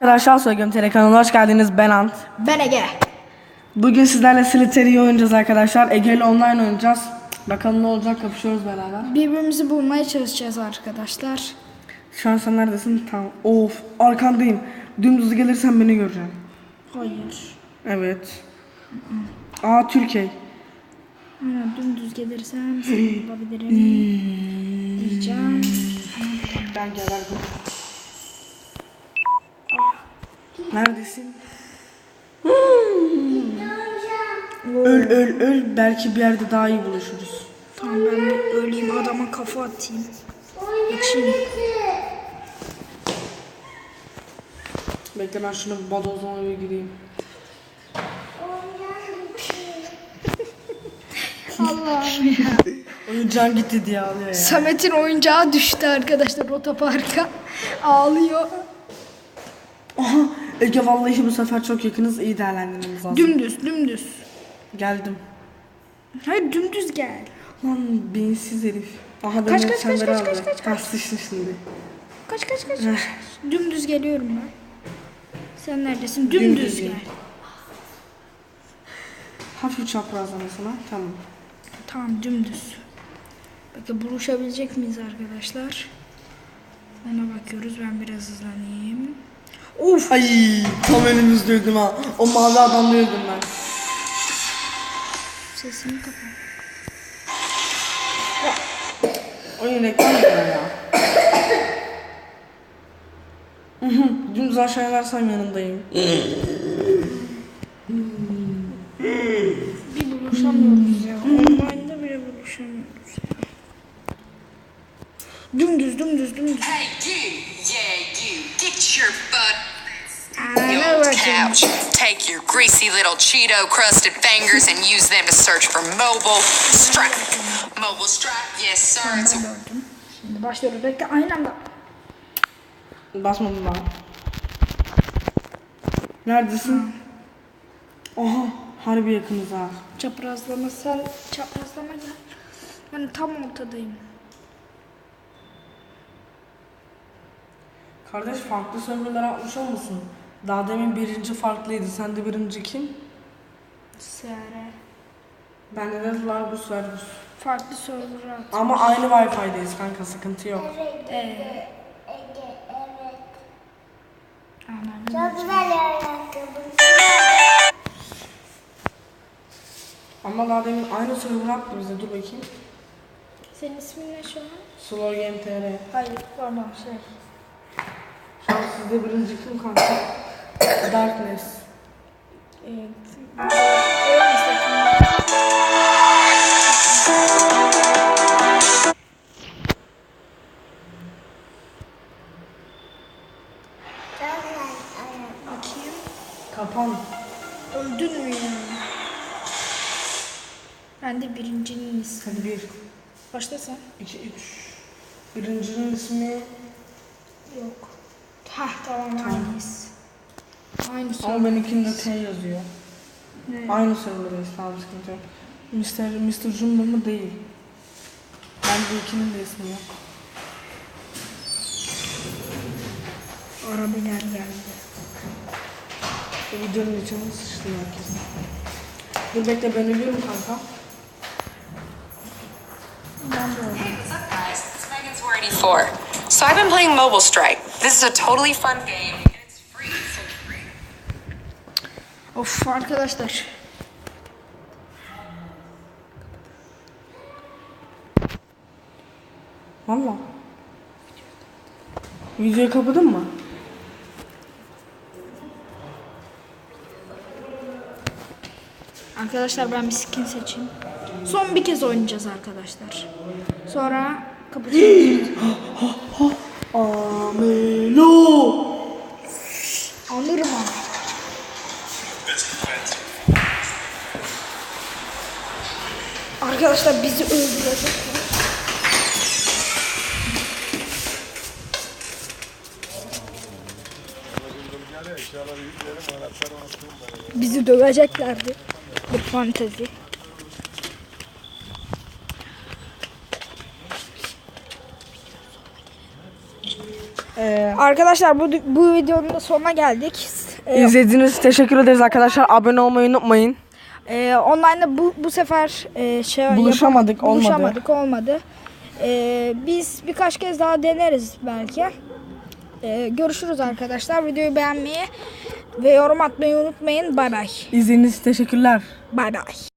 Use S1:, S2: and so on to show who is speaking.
S1: Arkadaşlar Soygum Tele kanalına hoş geldiniz. Ben Ant.
S2: Ben Ege.
S1: Bugün sizlerle Slytherin oynayacağız arkadaşlar. Ege ile online oynayacağız. Bakalım ne olacak kapışıyoruz beraber.
S2: Birbirimizi bulmaya çalışacağız arkadaşlar.
S1: Şu an sen neredesin? Tamam. Of arkandayım. Dümdüz gelirsen beni göreceksin.
S2: Hayır.
S1: Evet. Aa Türkiye.
S2: Aynen dümdüz gelirsem seni bulabilirim. Diyeceğim.
S1: Ben geberdim. Neredesin? öl öl öl. Belki bir yerde daha iyi buluşuruz.
S2: Tamam ben bir öleyim adama kafa atayım. Geçeyim.
S1: Bekle ben şunu bodozlamaya gireyim.
S2: Allah'ım ya.
S1: Oyuncağım gitti diye ağlıyor ya.
S2: Samet'in oyuncağı düştü arkadaşlar otoparka. Ağlıyor.
S1: Ege vallahi bu sefer çok yakınız iyi değerlendirmemiz lazım.
S2: Dümdüz dümdüz.
S1: Geldim.
S2: Hayır dümdüz gel.
S1: Lan beyinsiz herif. Aha
S2: Kaç, kaç, kaç, kaç, kaç, kaç,
S1: Ha sıçtın şimdi.
S2: Kaç kaç kaç. kaç. dümdüz geliyorum ben. Sen neredesin?
S1: Dümdüz
S2: Dümdüz
S1: gel.
S2: gel.
S1: Hafif çaprazlamasına tamam.
S2: Tamam dümdüz. Bakın buluşabilecek miyiz arkadaşlar? Ona bakıyoruz. Ben biraz hızlanayım. Of!
S1: Ay tam önümüzde öldüm ha. O mavi adamda öldüm ben.
S2: Sesini kapat.
S1: Oyun reklam mı ya? Dümdüz aşağıya versem yanındayım.
S2: Bir buluşamıyoruz ya. Online'da bile buluşamıyoruz. Dümdüz dümdüz dümdüz.
S3: Hey, you! Yeah, you! Get your butt
S2: Aa,
S3: the
S2: ne
S3: old
S2: bakayım.
S3: Couch. Take your greasy little Cheeto crusted fingers and use them to search for mobile strike. Mobile strike, yes, sir. It's a
S2: Gördüm. Şimdi başlıyoruz. Bekle aynı anda.
S1: Basmadım daha. Neredesin? Aha harbi yakınız ha.
S2: Çaprazlama sen çaprazlama gel. Ben tam ortadayım.
S1: Kardeş farklı serverler atmış olmasın? Daha demin birinci farklıydı. Sen de birinci kim?
S2: Sere.
S1: Bende de Largus Vergus.
S2: Farklı server at.
S1: Ama aynı Wi-Fi'deyiz kanka sıkıntı yok.
S2: Ee, anladım.
S4: Çok güzel ayakkabı.
S1: Ama daha demin aynı server attı bize. Dur bakayım.
S2: Senin ismin ne şu an?
S1: Slow Game TR.
S2: Hayır, pardon şey.
S1: Şu an sizde birinci kim kanka? Darkness.
S2: Evet. Bakayım.
S1: Kapan.
S2: Öldün mü ya? Ben de birincinin ismi.
S1: Hadi bir,
S2: Başla sen.
S1: iki, üç. Birincinin ismi
S2: Yok. Hah tamam aynıyız. Aynı
S1: ama
S2: soru.
S1: benimkinde T yazıyor.
S2: Ne?
S1: Aynı serverdayız tamam sıkıntı yok. Mr. Mr. Jumbo mu değil. Bende ikinin de ismi yok.
S2: Arabiler geldi.
S1: Bu videonun içine sıçtı herkesin. Dur bekle ben ölüyorum kanka.
S2: Ben de öyle.
S3: What's up, guys? It's Megan's 484. So I've been playing Mobile Strike. This is a totally fun game, and it's free. So free.
S2: Of arkadaşlar.
S1: Valla. Videoyu kapadın mı?
S2: Arkadaşlar ben bir skin seçeyim. Son bir kez oynayacağız arkadaşlar. Sonra kapatacağız.
S1: Amelo.
S2: Alırım ama. Arkadaşlar bizi öldürecek. Bizi döveceklerdi. Bir fantezi. Ee, Arkadaşlar bu bu videonun da sonuna geldik. Ee,
S1: İzlediğiniz için teşekkür ederiz arkadaşlar. Abone olmayı unutmayın.
S2: Ee, online'da bu, bu sefer e, şey
S1: Buluşamadık,
S2: yapam-
S1: olmadı.
S2: Buluşamadık olmadı. Ee, biz birkaç kez daha deneriz belki. Ee, görüşürüz arkadaşlar. Videoyu beğenmeyi ve yorum atmayı unutmayın. Bay bay.
S1: İzlediğiniz için teşekkürler.
S2: Bay bay.